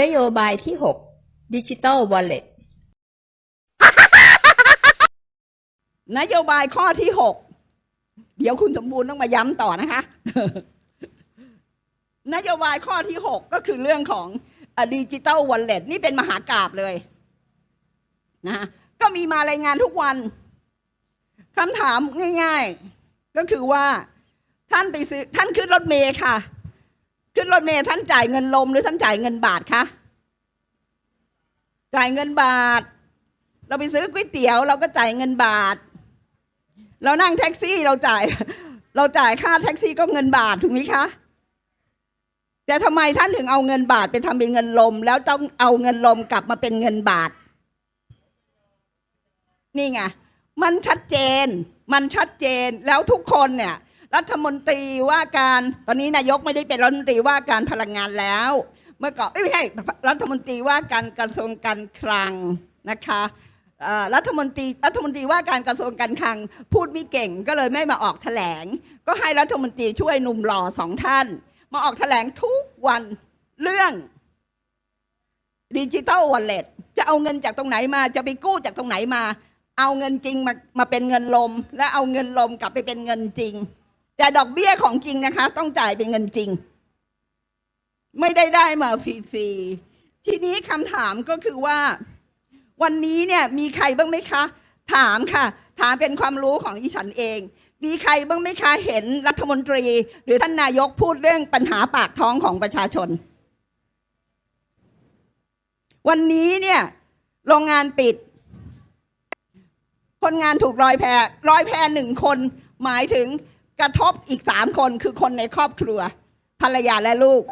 นโยบายที่6 Digital Wallet นโยบายข้อที่หกเดี๋ยวคุณสมบูรณ์ต้องมาย้ำต่อนะคะ นโยบายข้อที่หกก็คือเรื่องของดิจิ t a ลวอลเล็ตนี่เป็นมหากราบเลยนะฮะก็มีมารายงานทุกวันคำถามง่าย ๆ ก็คือว่าท่านไปซื้อท่านขึ้นรถเมย์ค่ะ ขึ้นรถเมย์ท่านจ่ายเงินลมหรือท่านจ่ายเงินบาทคะจ่ายเงินบาท เราไปซื้อก๋วยเตี๋ยว เราก็จ่ายเงินบาท เรานั่งแท็กซี่เราจ่าย เราจ่ายค่าแท็กซี่ก็เงินบาทถูกไหมคะ แต่ทำไมท่านถึงเอาเงินบาทไปทำเป็นเงินลม แล้วต้องเอาเงินลมกลับมาเป็นเงินบาท นี่ไงมันชัดเจน มันชัดเจนแล้วทุกคนเนี่ย รัฐมนตรีว่าการตอนนี้นายกไม่ได้เป็นรัฐมนตรีว่าการพลังงานแล้ว เมื่อก่อนเอ้ยไม่ใช่รัฐมนตรีว่าการกระทรวงการคลังนะคะรัฐมนตรีรัฐมนตรีว่าการกระทรวงการคลัง พูดไม่เก่งก็เลยไม่มาออกแถลง ก็ให้รัฐมนตรีช่วยหนุ่มหล่อสองท่าน มาออกแถลงทุกวันเรื่องดิจิ t a ลวอลเล็ตจะเอาเงินจากตรงไหนมาจะไปกู้จากตรงไหนมา เอาเงินจริงมามาเป็นเงินลม และเอาเงินลมกลับไปเป็นเงินจริง แต่ดอกเบี้ยของจริงนะคะ ต้องจ่ายเป็นเงินจริง ไม่ได้ได้มาฟรีๆทีนี้คำถามก็คือว่า วันนี้เนี่ยมีใครบ้างไหมคะ ถามค่ะ ถามเป็นความรู้ของอีฉันเอง มีใครบ้างไหมคะเห็นรัฐมนตรี หรือท่านนายกพูดเรื่องปัญหาปากท้องของประชาชน วันนี้เนี่ยโรงงานปิด คนงานถูกรอยแพรรอยแพรหนึ่งคนหมายถึง กระทบอีกสามคนคือคนในครอบครัว ภรรยาและลูก